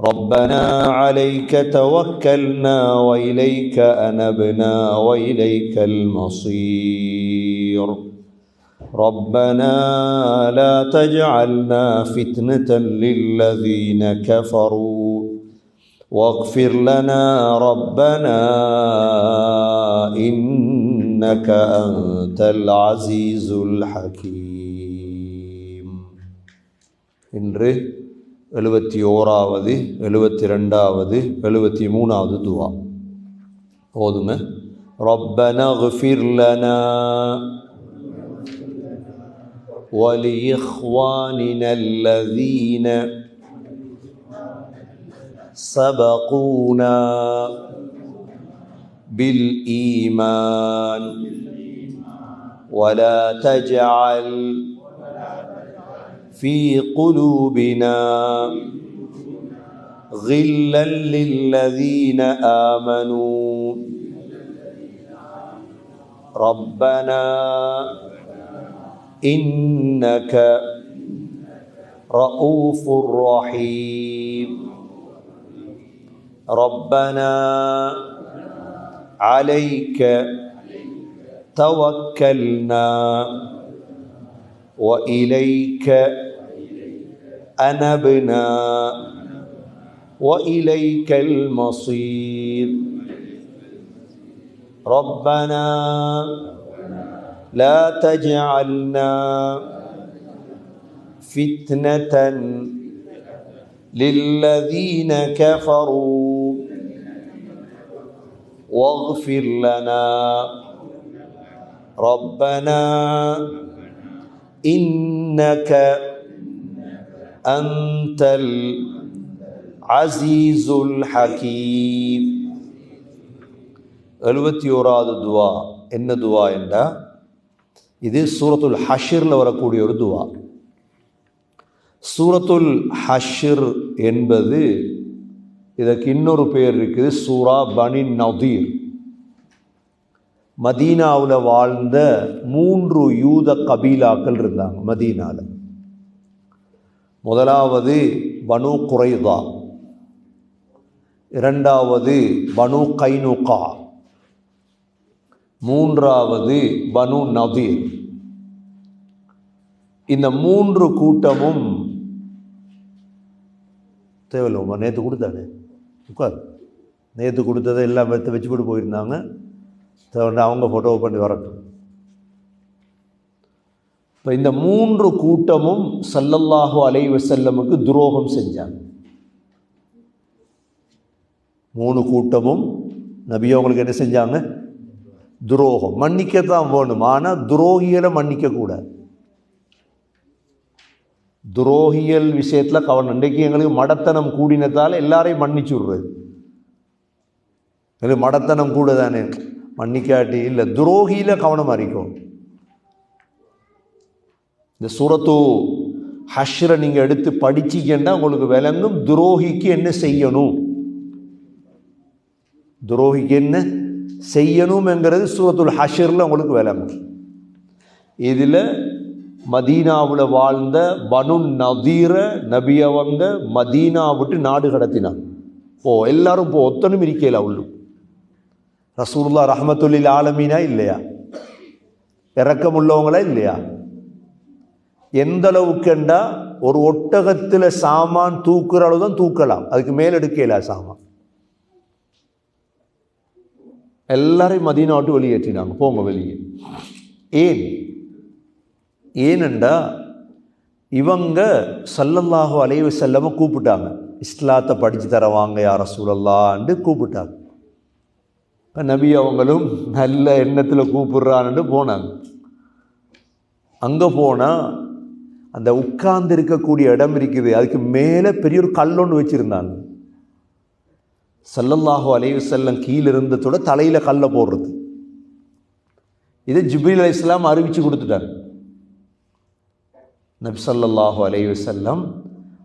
ربنا عليك توكلنا وإليك أنبنا وإليك المصير. ربنا لا تجعلنا فتنة للذين كفروا. واغفر لنا ربنا إنك أنت العزيز الحكيم. إن எழுபத்தி ஓராவது எழுபத்தி ரெண்டாவது எழுபத்தி மூணாவது துவா போதுங்க ربنا اغفر لنا ولإخواننا الذين سبقونا بالإيمان ولا تجعل في قلوبنا غلا للذين آمنوا. ربنا إنك رؤوف رحيم. ربنا عليك توكلنا وإليك أنبنا وإليك المصير. ربنا لا تجعلنا فتنة للذين كفروا واغفر لنا. ربنا إنك அந்தல் அசீசுல் ஹகீம் எழுபத்தி ஓராவது துவா. என்ன துவா என்றால் இது சூரத்துல் ஹஷிரில் வரக்கூடிய ஒரு துவா. சூரத்துல் ஹஷிர் என்பது இதற்கு இன்னொரு பேர் இருக்குது சூரா பனி நதீர். மதீனாவில் வாழ்ந்த மூன்று யூத கபீலாக்கள் இருந்தாங்க மதீனாவில் முதலாவது பனு குறைதா. இரண்டாவது பனு கைனுகா. மூன்றாவது பனு நதீர். இந்த மூன்று கூட்டமும் தேவையில்லை நேற்று கொடுத்தானே? உட்கார். நேற்று கொடுத்ததை எல்லாம் வச்சு வச்சுக்கிட்டு போயிருந்தாங்க. தேவை அவங்க ஃபோட்டோவை பண்ணி வரட்டும். இப்போ இந்த மூன்று கூட்டமும் சல்லல்லாஹு அலைவ செல்லமுக்கு துரோகம் செஞ்சாங்க. மூணு கூட்டமும் நபி அவங்களுக்கு என்ன செஞ்சாங்க? துரோகம். மன்னிக்கத்தான் வேணும். ஆனால் துரோகிகளை மன்னிக்கக்கூடாது துரோகியல் விஷயத்தில் கவனம். இன்றைக்கு எங்களுக்கு மடத்தனம் கூடினதால் எல்லாரையும் மன்னிச்சு விடுறது. எங்களுக்கு மடத்தனம் கூட தானே மன்னிக்காட்டி இல்லை. துரோகியில் கவனம் அறிக்கும் இந்த சூரத்து ஹஷ்ரை நீங்கள் எடுத்து படிச்சிங்கன்னா உங்களுக்கு விளங்கும். துரோகிக்கு என்ன செய்யணும்? துரோகிக்கு என்ன செய்யணும்ங்கிறது சூரத்துல் ஹஷரில் உங்களுக்கு விளங்கும். இதில் மதீனாவில் வாழ்ந்த பனு நதீர நபி வந்த மதீனா விட்டு நாடு கடத்தினான். ஓ எல்லாரும் இப்போ ஒத்தனும் இருக்கல உள்ளு. ரசூல்லா ரஹமத்துல்லில் ஆலமீனா இல்லையா? இறக்கம் உள்ளவங்களா இல்லையா? எந்த அளவுக்குண்டா ஒரு ஒட்டகத்தில் சாமான் தூக்குற அளவு தான் தூக்கலாம். அதுக்கு மேல் எடுக்கல சாமான். எல்லாரையும் மதீனா விட்டு வெளியேற்றினாங்க. போங்க வெளியே. ஏன்? ஏனெண்டா இவங்க சல்லல்லாஹு அலைவு செல்லாமல் கூப்பிட்டாங்க. இஸ்லாத்தை படித்து தரவாங்க யார சூழல்லான்ட்டு கூப்பிட்டாங்க. இப்போ நபி அவங்களும் நல்ல எண்ணத்தில் கூப்பிடுறான்னு போனாங்க. அங்கே போனால் அந்த உட்கார்ந்து இருக்கக்கூடிய இடம் இருக்குது. அதுக்கு மேலே பெரிய ஒரு கல் ஒன்று வச்சுருந்தாங்க. சல்லல்லாஹோ அலைவு செல்லம் கீழே இருந்ததோட தலையில் கல்லை போடுறது. இதை ஜிப்ரீல் அலி இஸ்லாம் அறிவித்து கொடுத்துட்டாங்க. நபி ஸல்லல்லாஹு அலைவு செல்லம்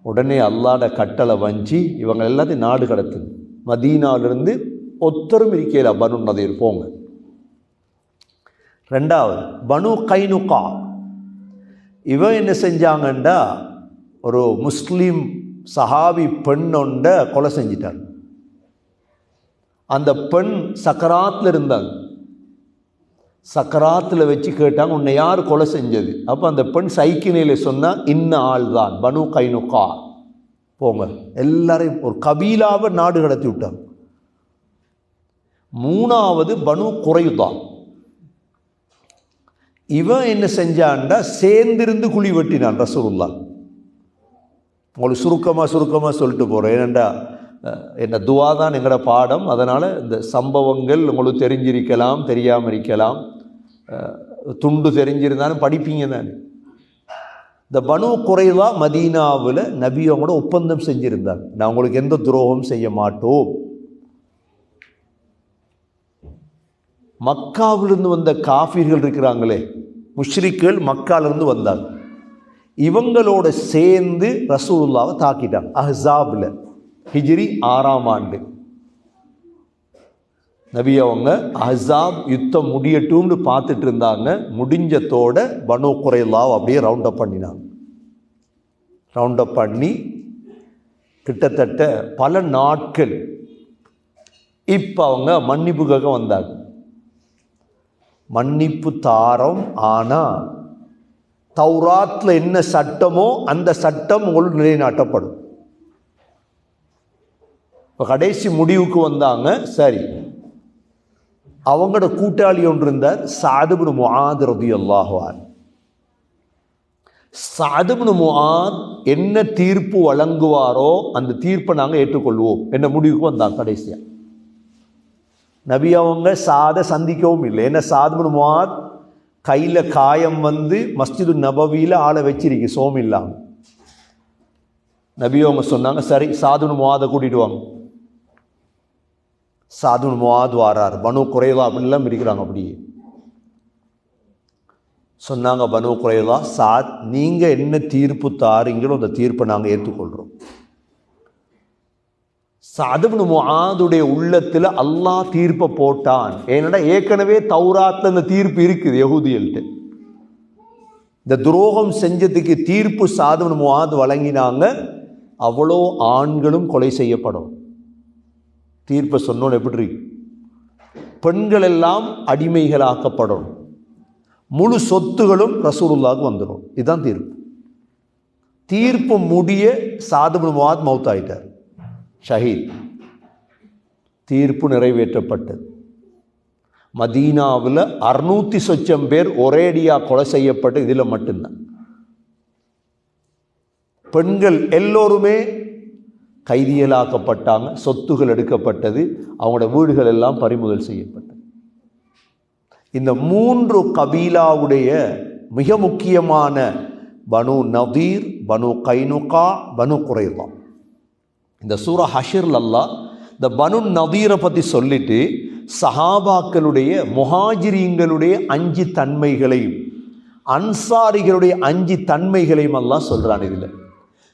உடனே அல்லாட கட்டளை வஞ்சி இவங்க எல்லாத்தையும் நாடு கடத்து மதீனாவிலிருந்து ஒத்தரும் இருக்கையில் பனு நதியில் போங்க. ரெண்டாவது பனு கைனுகா இவன் என்ன செஞ்சாங்கண்டா? ஒரு முஸ்லீம் சஹாபி பெண்ணொண்ட கொலை செஞ்சிட்டார். அந்த பெண் சக்கராத்தில் இருந்தாங்க. சக்கராத்தில் வச்சு கேட்டாங்க உன்னை யார் கொலை செஞ்சது? அப்போ அந்த பெண் சைக்கிணையில் சொன்னால் இன்ன ஆள் தான் பனு கைனுக்கா. போங்க. எல்லாரையும் ஒரு கபீலாவை நாடு கடத்தி விட்டாங்க. மூணாவது பனு குறையுதான் இவன் என்ன செஞ்சான்டா? சேர்ந்திருந்து குழி வெட்டினான் ரசூலுல்லா உங்களுக்கு சுருக்கமாக சுருக்கமாக சொல்லிட்டு போகிறேன் ஏனண்டா என்ன துவா தான் எங்களோட பாடம். அதனால் இந்த சம்பவங்கள் உங்களுக்கு தெரிஞ்சிருக்கலாம் தெரியாமல் இருக்கலாம். துண்டு தெரிஞ்சிருந்தாலும் படிப்பீங்க தானே. இந்த பனு குறைவா மதீனாவில் நபியோட ஒப்பந்தம் செஞ்சுருந்தாங்க. நான் உங்களுக்கு எந்த துரோகம் செய்ய மாட்டோம். மக்காவிலிருந்து வந்த காஃபிர்கள் இருக்கிறாங்களே. முஷ்ரிக்கள் மக்காலிருந்து வந்தாங்க. இவங்களோட சேர்ந்து ரசூலுல்லாவை தாக்கிட்டாங்க. அஹாபில் ஹிஜ்ரி ஆறாம் ஆண்டு. நபி அவங்க அஹ்ஸாப் யுத்தம் முடியட்டும்னு பார்த்துட்டு இருந்தாங்க. முடிஞ்சத்தோட பனோ குறையல்லாவை அப்படியே ரவுண்ட் அப் பண்ணினாங்க. ரவுண்ட் அப் பண்ணி கிட்டத்தட்ட பல நாட்கள் இப்போ அவங்க மன்னிப்புக்காக வந்தாங்க. மன்னிப்பு தாரம் ஆனால் தௌராத்தில் என்ன சட்டமோ அந்த சட்டம் உங்களுக்கு நிலைநாட்டப்படும். இப்போ கடைசி முடிவுக்கு வந்தாங்க சரி. அவங்களோட கூட்டாளி ஒன்று இருந்தார் சாதுபுனு முஆத் ரதியல்லாஹு சாதுபுனு சாதுபுன் முஆத் என்ன தீர்ப்பு வழங்குவாரோ அந்த தீர்ப்பை நாங்கள் ஏற்றுக்கொள்வோம். என்ன முடிவுக்கு வந்தாங்க கடைசியாக நபி அவங்க சாதை சந்திக்கவும் இல்லை. ஏன்னா சாதுபுன் முவாத்? கையில் காயம் வந்து மஸ்ஜிது நபவியில் ஆளை வச்சிருக்கு சோம் இல்லாமல் நபி அவங்க சொன்னாங்க சரி சாதுன் முவாதை கூட்டிடுவாங்க சாதுன் முவாத் வாரார். பனு குறைவா அப்படின்லாம் இருக்கிறாங்க அப்படியே. சொன்னாங்க பனு குறைவா சாத் நீங்கள் என்ன தீர்ப்பு தாருங்களோ அந்த தீர்ப்பை நாங்கள் ஏற்றுக்கொள்கிறோம் சாதுபுன் முஆதுடைய உள்ளத்தில் அல்லாஹ் தீர்ப்பை போட்டான். ஏன்னா ஏற்கனவே தௌராத்தில் இந்த தீர்ப்பு இருக்குது யகுதியல்ட்டு இந்த துரோகம் செஞ்சதுக்கு தீர்ப்பு சாதுபுன் முஆது வழங்கினாங்க. அவ்வளோ ஆண்களும் கொலை செய்யப்படும். தீர்ப்பை சொன்னோன்னு எப்படி பெண்கள் எல்லாம் அடிமைகளாக்கப்படும். முழு சொத்துகளும் ரசூலுல்லாவுக்கு வந்துடும் இதுதான் தீர்ப்பு. தீர்ப்பு முடிய சாதுபுன் முஆத் மௌத்தாயிட்டார் ஷஹீத். தீர்ப்பு நிறைவேற்றப்பட்டது. மதீனாவில் அறுநூத்தி சொச்சம் பேர் ஒரேடியாக கொலை செய்யப்பட்டு இதில் மட்டும்தான். பெண்கள் எல்லோருமே கைதியலாக்கப்பட்டாங்க சொத்துகள் எடுக்கப்பட்டது அவங்களோட வீடுகள் எல்லாம் பறிமுதல் செய்யப்பட்டது. இந்த மூன்று கபீலாவுடைய மிக முக்கியமான பனு நதீர் பனு கைனுகா பனு குறைவான் இந்த சூரா ஹஷிர்ல அல்லாஹ் இந்த பனு நதீரை பற்றி சொல்லிட்டு சஹாபாக்களுடைய முஹாஜிரீங்களுடைய அஞ்சு தன்மைகளையும் அன்சாரிகளுடைய அஞ்சு தன்மைகளையும் அல்லாஹ் சொல்றான் இதில்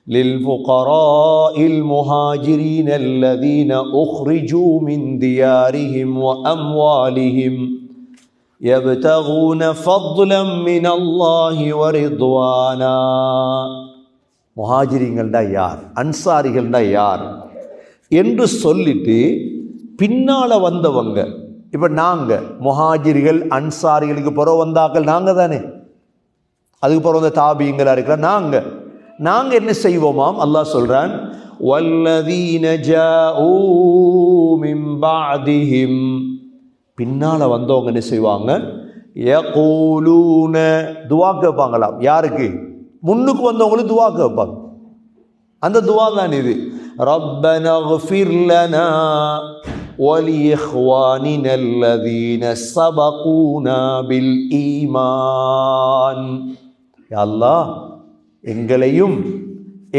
للفقراء المهاجرين الذين أخرجوا من ديارهم وأموالهم يبتغون فضلا من الله ورضوانا முஹாஜிரிங்கள்டா யார்? அன்சாரிகள்டா யார்? என்று சொல்லிட்டு பின்னால் வந்தவங்க இப்போ நாங்கள் முஹாஜிர்கள் அன்சாரிகளுக்கு பிறகு வந்தாக்கள் நாங்கள் தானே? அதுக்கு பிறகு வந்த தாபியங்களாக இருக்கிற நாங்கள் நாங்கள் என்ன செய்வோமாம்? அல்லாஹ் சொல்கிறான் வல்லதீன ஜாஊ பின்னால் வந்தவங்க என்ன செய்வாங்க? துவா கேட்பாங்களாம். யாருக்கு? முன்னுக்கு வந்தவங்களும் துவா கேட்பாங்க அந்த துவா தான் இது ربنا اغفر لنا ولإخواننا الذين سبقونا بالإيمان يا الله எங்களையும்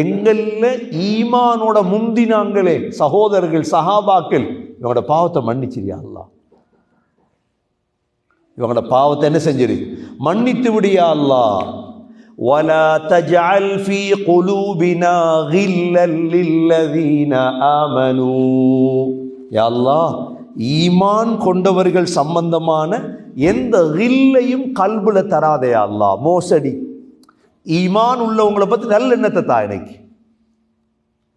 எங்களில் ஈமானோட முந்தினாங்களே சகோதரர்கள் சஹாபாக்கள் இவங்களோட பாவத்தை மன்னிச்சிரியா அல்லாஹ் இவங்களோட பாவத்தை என்ன செஞ்சிரு மன்னித்து விடியா அல்லாஹ் ولا تجعل في قلوبنا غلا للذين آمنوا يا الله ஈமான் கொண்டவர்கள் சம்பந்தமான எந்த கில்லையும் கல்புல தராதே அல்லாஹ் மோசடி ஈமான் உள்ளவங்களை பற்றி நல்ல எண்ணத்தை தா எனக்கு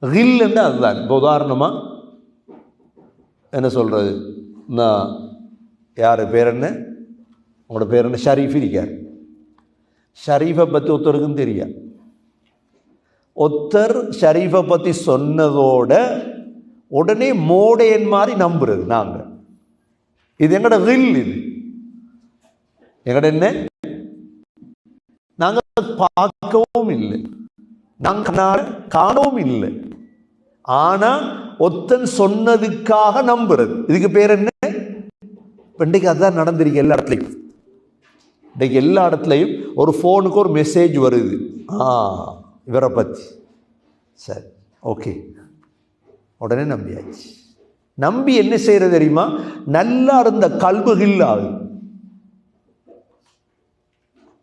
கில்லுன்னா அதுதான் இப்போ உதாரணமாக என்ன சொல்கிறது நான் யார் பேர் என்ன உங்களோட பேர் என்ன ஷரீஃப் இருக்கார் ஷரீஃபை பற்றி ஒருத்தருக்கும் தெரியாது ஒத்தர் ஷரீஃபை பற்றி சொன்னதோட உடனே மோடையன் மாதிரி நம்புறது நாங்கள் இது எங்கட ரில் இது எங்கட என்ன நாங்கள் பார்க்கவும் இல்லை நாங்கள் காணவும் இல்லை ஆனா ஒத்தன் சொன்னதுக்காக நம்புறது இதுக்கு பேர் என்ன இப்ப இன்றைக்கு அதுதான் நடந்திருக்கு எல்லா இடத்துலையும் இன்றைக்கு எல்லா இடத்துலையும் ஒரு ஃபோனுக்கு ஒரு மெசேஜ் வருது. ஆ இவரை பற்றி சரி ஓகே உடனே நம்பியாச்சு. நம்பி என்ன செய்கிறது தெரியுமா? நல்லா இருந்த கல்புகள் ஆகுது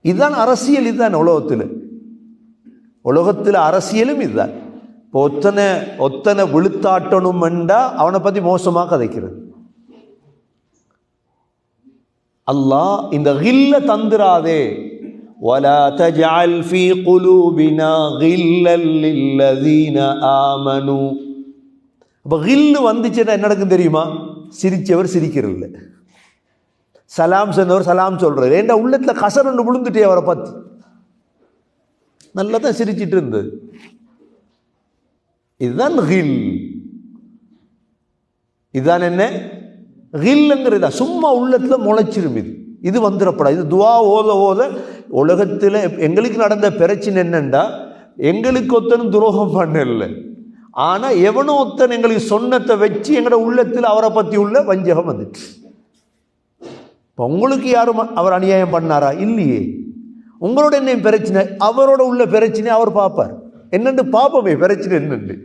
இதுதான் அரசியல் இதுதான் உலகத்தில். உலகத்தில் அரசியலும் இதுதான். இப்போ ஒத்தனை ஒத்தனை விழுத்தாட்டணுமெண்டா அவனை பற்றி மோசமாக கதைக்கிறது. அல்லாஹ் இந்த கில்ல தந்துராதே ولا تجعل في قلوبنا غلا للذين آمنوا அப்போ கில்லு வந்துச்சுன்னா என்ன நடக்கும் தெரியுமா சிரிச்சவர் சிரிக்கிறது இல்லை சலாம் சொன்னவர் சலாம் சொல்றாரு ஏண்டா உள்ளத்துல கசரண்டு விழுந்துட்டே அவரை பார்த்து நல்லா தான் சிரிச்சிட்டு இருந்தது இதுதான் ஹில் இதுதான் என்ன ஹில்லுங்கிறதா சும்மா உள்ளத்தில் முளைச்சிரும் இது. இது வந்துடப்படாது இது துவா ஓத ஓத உலகத்தில் எங்களுக்கு நடந்த பிரச்சனை என்னென்னா எங்களுக்கு ஒத்தனும் துரோகம் பண்ணல. ஆனால் எவனோ ஒத்தன் எங்களுக்கு சொன்னத்தை வச்சு எங்களோட உள்ளத்தில் அவரை பற்றி உள்ள வஞ்சகம் வந்துச்சு. இப்போ உங்களுக்கு யாரும் அவர் அநியாயம் பண்ணாரா? இல்லையே. உங்களோட என்ன பிரச்சனை? அவரோட உள்ள பிரச்சனை அவர் பார்ப்பார். என்னென்று பார்ப்போமே பிரச்சனை என்னென்று.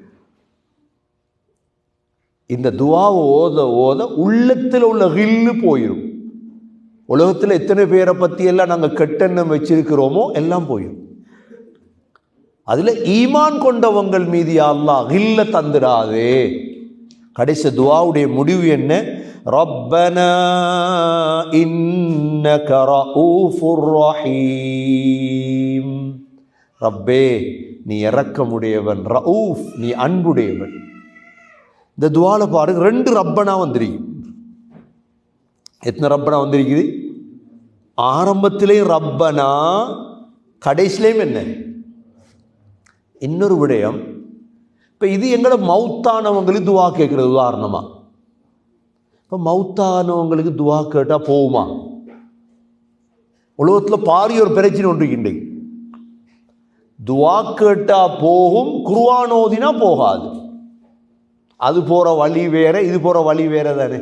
இந்த துவாவை ஓத ஓத உள்ளத்தில் உள்ள ஹில்லு போயிடும் உலகத்தில் எத்தனை பேரை பற்றி எல்லாம் நாங்கள் கெட்டெண்ணம் வச்சிருக்கிறோமோ எல்லாம் போயிடும் அதில் ஈமான் கொண்டவங்கள் மீது அல்லா ஹில்ல தந்துடாதே. கடைசி துவாவுடைய முடிவு என்ன? ரப்பனா இன்னக ரഊஃபுர் ரஹீம். ரப்பே நீ இறக்கமுடையவன் ரவுஃப் நீ அன்புடையவன். இந்த துவால பாருங்க ரெண்டு ரப்பனா வந்திருக்கு. எத்தனை ரப்பனா வந்திருக்குது? ஆரம்பத்திலேயும் ரப்பனா கடைசிலையும் என்ன? இன்னொரு விடயம் இப்போ இது எங்களோட மவுத்தானவங்களுக்கு துவா கேட்குறது உதாரணமாக இப்போ மவுத்தானவங்களுக்கு துவா கேட்டால் போகுமா? உலகத்தில் பாரி ஒரு பிரச்சனை ஒன்று துவா கேட்டால் போகும் குருவானோதினா போகாது. அது போகிற வழி வேற இது போகிற வழி வேற தானே.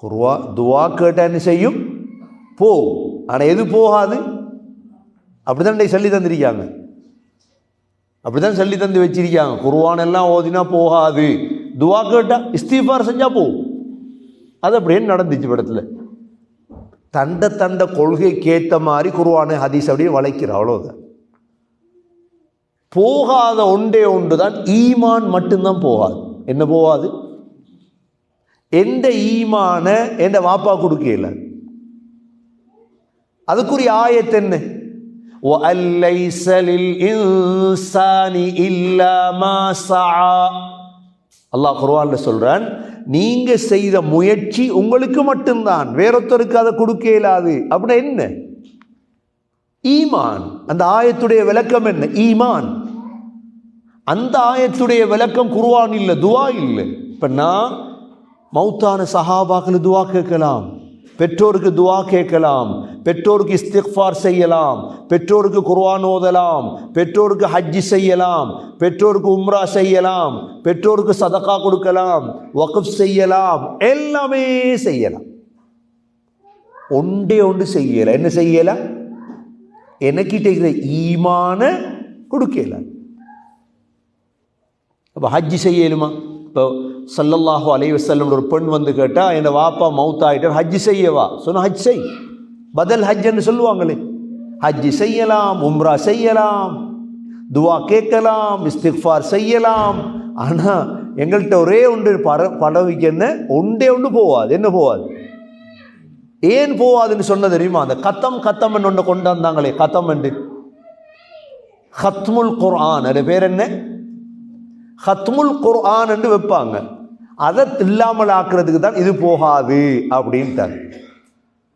குருவா துவா கேட்டான்னு செய்யும்? போ. ஆனால் எது போகாது? அப்படிதான் சொல்லி தந்திருக்காங்க. அப்படிதான் சொல்லி தந்து வச்சிருக்காங்க. குருவான் எல்லாம் ஓதினா போகாது. துவா கேட்டா இஸ்தீஃபார் செஞ்சா போகும் அது அப்படியே நடந்துச்சு படத்தில். தண்ட தண்ட கொள்கைக்கு ஏற்ற மாதிரி குருவானை ஹதீஸ் அப்படியே வளைக்கிற அவ்வளோதான் போகாத ஒன்றே ஒன்று தான் ஈமான் மட்டும்தான் போகாது என்ன போகாது எந்த ஈமான எந்த வாப்பா கொடுக்கல அதுக்குரிய ஆயத்து என்ன وَأَن لَّيْسَ لِلْإِنسَانِ إِلَّا مَا سَعَى அல்லாஹ் குர்ஆன்ல சொல்றான் நீங்க செய்த முயற்சி உங்களுக்கு மட்டும்தான் வேறொருத்தருக்கு அதை கொடுக்க இயலாது அப்படின்னா என்ன ஈமான் அந்த ஆயத்துடைய விளக்கம் என்ன ஈமான் அந்த ஆயத்துடைய விளக்கம் குருவான் இல்லை துவா இல்லை. இப்போ நான் மௌத்தான சஹாபாக்கள் துவா கேட்கலாம் பெற்றோருக்கு துவா கேட்கலாம் பெற்றோருக்கு இஸ்திக்ஃபார் செய்யலாம் பெற்றோருக்கு குர்வான் ஓதலாம் பெற்றோருக்கு ஹஜ்ஜி செய்யலாம் பெற்றோருக்கு உம்ரா செய்யலாம் பெற்றோருக்கு சதக்கா கொடுக்கலாம் வக்ஃப் செய்யலாம் எல்லாமே செய்யலாம். ஒன்றே ஒன்று செய்யலை. என்ன செய்யலை? எனக்கிட்ட இருக்கிற ஈமான கொடுக்கலை. அப்போ ஹஜ்ஜி செய்யலுமா? இப்போ சல்லல்லாஹு அலைய வஸல்லம் ஒரு பெண் வந்து கேட்டால் என்னை வாப்பா மவுத் ஆயிட்டார் ஹஜ்ஜி செய்யவா? சொன்னால் ஹஜ் செய். பதல் ஹஜ்ஜன்னு சொல்லுவாங்களே. ஹஜ்ஜி செய்யலாம் உம்ரா செய்யலாம் துவா கேட்கலாம் இஸ்திக்ஃபார் செய்யலாம். ஆனால் எங்கள்கிட்ட ஒரே ஒன்று பட படவைக்கு என்ன? ஒன்றே ஒன்று போவாது. என்ன போவாது? ஏன் போவாதுன்னு சொன்ன தெரியுமா? அந்த கத்தம் கத்தம் ஒன்று கொண்டு வந்தாங்களே கத்தம் என்று. ஹத்முல் குர்ஆன். அது பேர் என்ன? ஹத்முல் குர்ஆன் என்று வைப்பாங்க. அதை இல்லாமல் ஆக்குறதுக்கு தான் இது போகாது அப்படின்ட்டாங்க.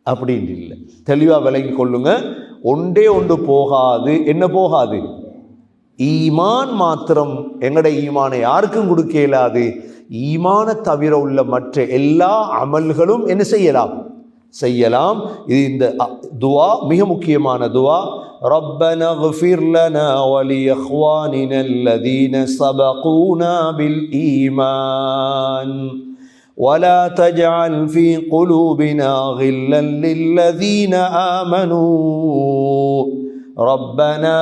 அப்படின்னு இல்லை. தெளிவாக விலகி கொள்ளுங்க. ஒன்றே ஒன்று போகாது. என்ன போகாது? ஈமான் மாத்திரம் எங்கட ஈமானை யாருக்கும் கொடுக்க இயலாது. ஈமான தவிர உள்ள மற்ற எல்லா அமல்களும் என்ன செய்யலாம்? செய்யலாம் இது இந்த அ- துவா மிக முக்கியமான துவா ربنا اغفر لنا ولإخواننا الذين سبقونا بالإيمان ولا تجعل في قلوبنا غلا للذين آمنوا ربنا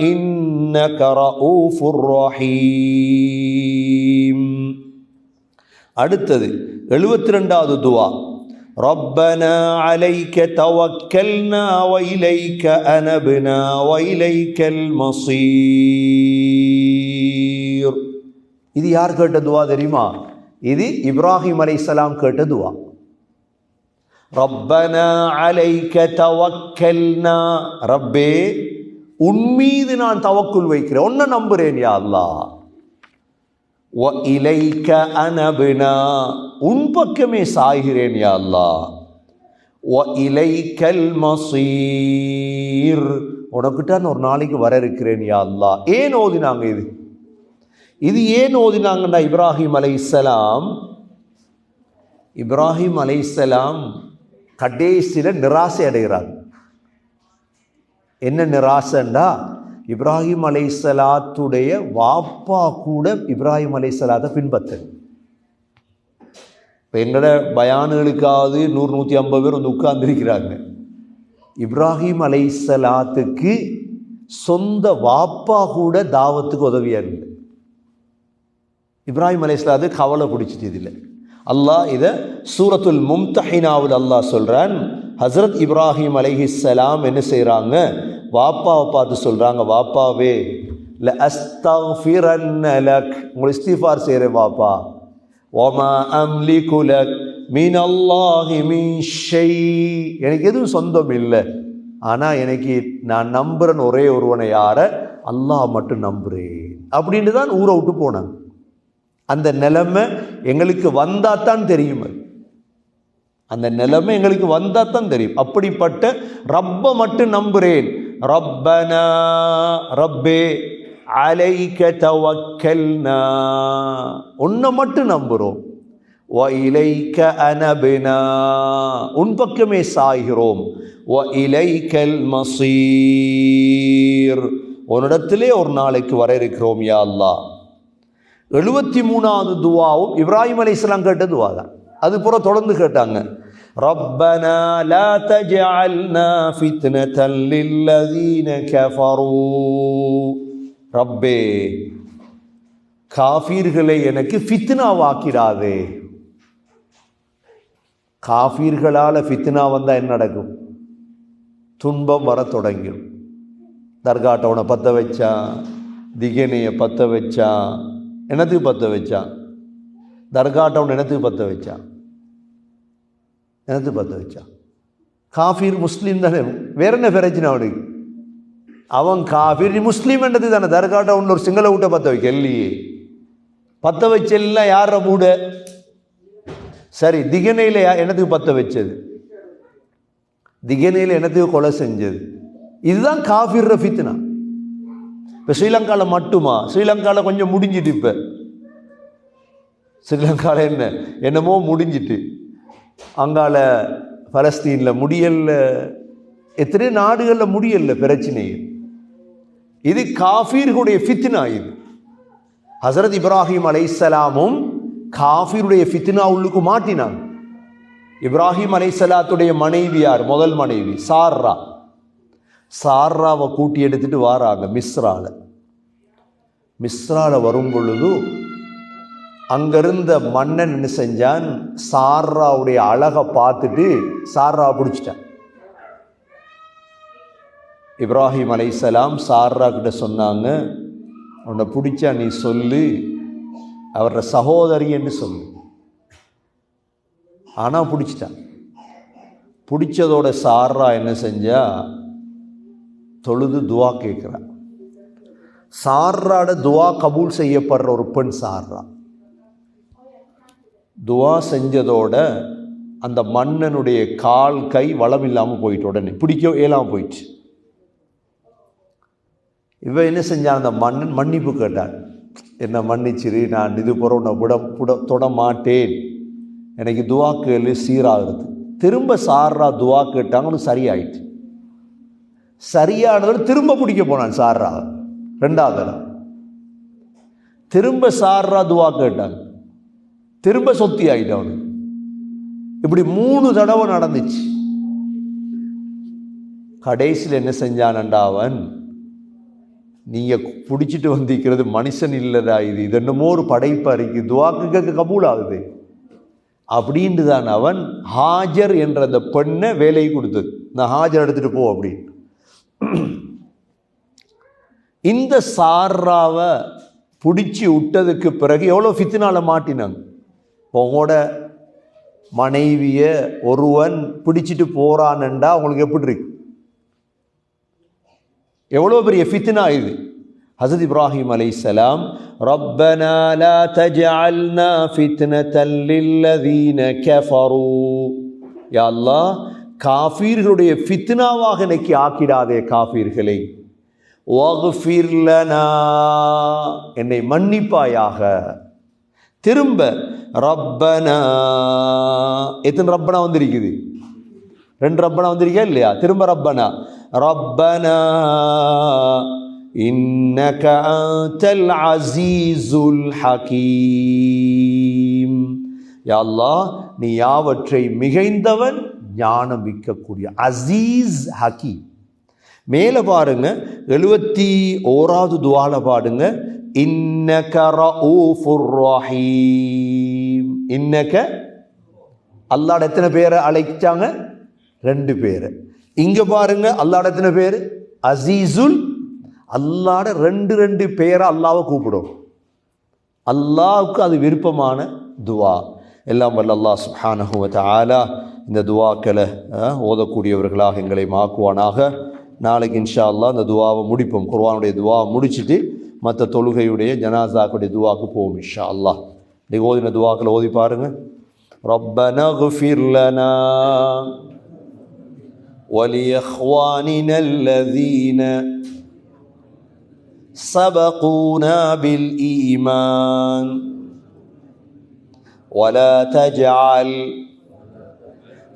إنك رؤوف رحيم அடுத்தது எழுபத்தி ரெண்டாவது துவா ربنا عليك توكلنا وإليك أنبنا وإليك المصير இது யார் கேட்ட துவா தெரியுமா இது இப்ராஹிம் அலைஹிஸ்ஸலாம் கேட்ட துவா ரப்பனா அலைக்க தவக்கல்னா ரப்பே உன் மீது நான் தவக்குல் வைக்கிறேன் உன்னை நம்புறேன் யா அல்லாஹ் வ இலைக்க அனபினா உன் பக்கமே சாய்கிறேன் யா அல்லாஹ். வ இலைக்கல் மசீர் உனக்கிட்ட ஒரு நாளைக்கு வர இருக்கிறேன் யா அல்லாஹ். ஏன் ஓதினாங்க இது? இது ஏன் ஓதினாங்கன்னா இப்ராஹிம் அலைஹிஸ்ஸலாம் இப்ராஹிம் அலைசலாம் கடைசியில் நிராசை அடைகிறார் என்ன நிராசண்டா இப்ராஹிம் அலைஹிஸ்ஸலாத்துடைய வாப்பா கூட இப்ராஹிம் அலைஹிஸ்ஸலாத்தை பின்பற்று. இப்போ எங்களோட பயானுகளுக்காவது நூறு நூற்றி ஐம்பது பேர் வந்து உட்கார்ந்துருக்கிறாங்க. இப்ராஹிம் அலைஹிஸ்ஸலாத்துக்கு சொந்த வாப்பா கூட தாவத்துக்கு உதவியாக இல்லை. இப்ராஹிம் அலைஹிஸ்ஸலாத்து கவலை பிடிச்சிட்டு இதில். அல்லாஹ் இதை சூரத்துல் மும்தஹினாவில் அல்லாஹ் சொல்கிறான் ஹஸ்ரத் இப்ராஹிம் அலைஹிஸ்லாம் என்ன செய்கிறாங்க வாப்பாவை பார்த்து சொல்கிறாங்க வாப்பாவே இல்லை அஸ்தஃபிரன்ன உங்களை இஸ்திஃபார் செய்கிறேன் வாப்பா. ஒமா அம்லி குலக் மீன் அல்லாஹி மீன் எனக்கு எதுவும் சொந்தம் இல்லை. ஆனால் எனக்கு நான் நம்புகிறேன் ஒரே ஒருவனை யார? அல்லாஹ் மட்டும் நம்புறேன். அப்படின்னு தான் ஊரை விட்டு போனாங்க. அந்த நிலைமை எங்களுக்கு வந்தால் தான் தெரியும் அது. அந்த நிலைமை எங்களுக்கு வந்தால் தான் தெரியும். அப்படிப்பட்ட ரப்பை மட்டும் நம்புகிறேன் ரப்பனா ரப்பே அலைக்க தவக்கல்னா. உன்னை மட்டும் நம்புகிறோம் வ இலைக்க அனபினா. உன் பக்கமே சாய்கிறோம் வ இலைக்கல் மசீர். உன்னிடத்திலே ஒரு நாளைக்கு வர இருக்கிறோம் யா அல்லாஹ். எழுபத்தி மூணாவது துவாவும் இப்ராஹிம் அலைஹிஸ்ஸலாம் கேட்ட துவா தான் அது புற தொடர்ந்து கேட்டாங்க. ربنا لا تجعلنا فتنة للذين كفروا ரப்பே காஃபீர்களை எனக்கு ஃபித்னாவாக்கிடாதே காஃபீர்களால் ஃபித்னா வந்தால் என்ன நடக்கும் துன்பம் வர தொடங்கிடும் தர்காட்டவனை பற்ற வச்சான் திகனையை பற்ற வச்சான் என்னத்துக்கு பற்ற வச்சான் தர்காட்டவன் என்னத்துக்கு பற்ற வச்சான் என்னத்துக்கு பற்ற வச்சான் காஃபீர் முஸ்லீம் தானே? வேற என்ன பிரச்சனை அவனுக்கு? அவன் காஃபீர் முஸ்லீம் என்றது தானே. தர்காட்டவன் ஒரு சிங்கள விட்ட பற்ற வைக்க இல்லையே பற்ற வச்செல்லாம் யார மூட? சரி திகனையில் என்னத்துக்கு பற்ற வச்சது? திகனையில் என்னத்துக்கு கொலை செஞ்சது? இதுதான் காஃபிர் ஃபித்னா இப்போ ஸ்ரீலங்காவில் மட்டுமா? ஸ்ரீலங்காவில் கொஞ்சம் முடிஞ்சிட்டு இப்போ. ஸ்ரீலங்காவில் என்ன? என்னமோ முடிஞ்சிட்டு. அங்கால பலஸ்தீனில் முடியல எத்தனை நாடுகளில் முடியல பிரச்சனை இது காஃபீர்களுடைய ஃபித்னா இது. ஹசரத் இப்ராஹிம் அலைசலாமும் காஃபிருடைய ஃபித்னா உள்ளுக்கு மாட்டினாங்க. இப்ராஹிம் அலைசலாத்துடைய மனைவியார் முதல் மனைவி சார்ரா. சார்ராவை கூட்டி எடுத்துட்டு வாராங்க மிஸ்ரால. மிஸ்ரால வரும் பொழுது அங்கிருந்த மன்னன் என்ன செஞ்சான்? சாராவுடைய அழகை பார்த்துட்டு சாரா பிடிச்சிட்டான். இப்ராஹிம் அலைசலாம் சாரா கிட்ட சொன்னாங்க உன்னை பிடிச்சா நீ சொல்லு அவரோட சகோதரின்னு சொல்லு. ஆனால் பிடிச்சிட்டான். பிடிச்சதோட சாரா என்ன செஞ்சா தொழுது துவா கேட்குறான். சாராட துவா கபூல் செய்யப்படுற ஒரு பெண் சாரா துவா செஞ்சதோட அந்த மன்னனுடைய கால் கை வளம் இல்லாமல் போயிட்டு உடனே. பிடிக்க இயலாமல் போயிடுச்சு. இவன் என்ன செஞ்சான்? அந்த மன்னன் மன்னிப்பு கேட்டான். என்ன மன்னிச்சிரு நான் இது போகிற உன்னை விட புட தொட மாட்டேன். எனக்கு துவா கேளு சீராகிறது. திரும்ப சாரா துவா கேட்டாங்கன்னு சரியாயிட்டு சரியானதோட திரும்ப பிடிக்க போனான் சாரா ரெண்டாவது திரும்ப சாரா துவா கேட்டாங்க. திரும்ப சொத்தி ஆகிட்டான் இப்படி மூணு தடவை நடந்துச்சு. கடைசியில் என்ன செஞ்சானண்டா அவன்? நீங்கள் பிடிச்சிட்டு வந்திருக்கிறது மனுஷன் இல்லைடா இது. இது என்னமோ ஒரு படைப்பாக இருக்குது துவாக்கு கேட்க கபூல் ஆகுது அப்படின்ட்டு தான் அவன் ஹாஜர் என்ற அந்த பெண்ணை வேலையை கொடுத்தது. நான் ஹாஜர் எடுத்துகிட்டு போ அப்படின்னு. இந்த சாராவை பிடிச்சி விட்டதுக்கு பிறகு எவ்வளோ ஃபித்தினால மாட்டினாங்க? உங்களோட மனைவியை ஒருவன் பிடிச்சிட்டு போறான்டா உங்களுக்கு எப்படி இருக்கு? எவ்வளோ பெரிய ஃபித்னா இது. ஹசத் இப்ராஹிம் அலை ரப்பனா லா தஜஅல்னா ஃபித்ன லில்லதீன கஃபரு. யா அல்லாஹ் காஃபீர்களுடைய ஃபித்னாவாக இன்னைக்கு ஆக்கிடாதே காஃபீர்களை. என்னை மன்னிப்பாயாக. திரும்ப ரப்பனா எத்தனை ரப்பனா வந்திருக்குது? ரெண்டு ரப்பனா வந்திருக்கா இல்லையா? திரும்ப ரப்பனா ரப்பனா இன்னக அன்தல் அசீசுல் ஹகீம். யாழ்லா அல்லாஹ் நீ யாவற்றை மிகைந்தவன் ஞானம் விற்கக்கூடிய அசீஸ் ஹக்கீம் மேலே பாருங்க எழுபத்தி ஓராவது துவால பாடுங்க. இன்னக ரഊஃபுர் ரஹீம் இன்னக அல்லாட எத்தனை பேரை அழைச்சாங்க? ரெண்டு பேர். இங்கே பாருங்க அல்லாட எத்தனை பேர்? அசீசுல் அல்லாட ரெண்டு ரெண்டு பேரை அல்லாவை கூப்பிடும். அல்லாவுக்கு அது விருப்பமான துவா. எல்லாம் வல்ல அல்லா சுப்ஹானஹு ஆலா இந்த துவாக்களை ஓதக்கூடியவர்களாக எங்களை மாக்குவானாக. நாளைக்கு இன்ஷா அல்லாஹ் இந்த துவாவை முடிப்போம். குர்வானுடைய துவாவை முடிச்சிட்டு மற்ற தொழுகையுடைய ஜனாசாக்குடைய துவாக்கு போவோம் இன்ஷா அல்லாஹ் இன்னைக்கு ஓதின துவாக்களை ஓதி பாருங்க ربنا اغفر لنا ولإخواننا الذين سبقونا بالإيمان ولا تجعل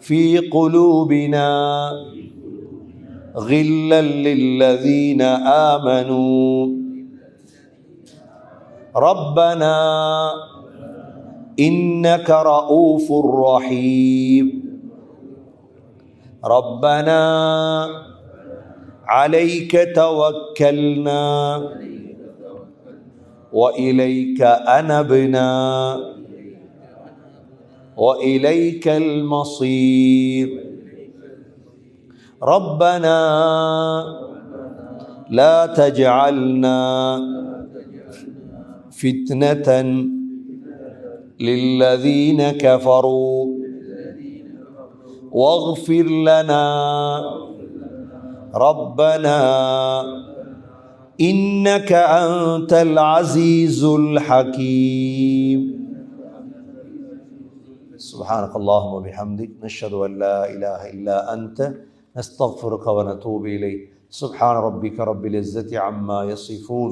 في قلوبنا غلا للذين آمنوا ربنا إنك رؤوف رحيم. ربنا عليك توكلنا وإليك أنبنا وإليك المصير. ربنا لا تجعلنا فتنة للذين كفروا. واغفر لنا ربنا إنك أنت العزيز الحكيم. سبحانك اللهم وبحمدك نشهد أن لا إله إلا أنت نستغفرك ونتوب إليك. سبحان ربك رب العزة عما يصفون.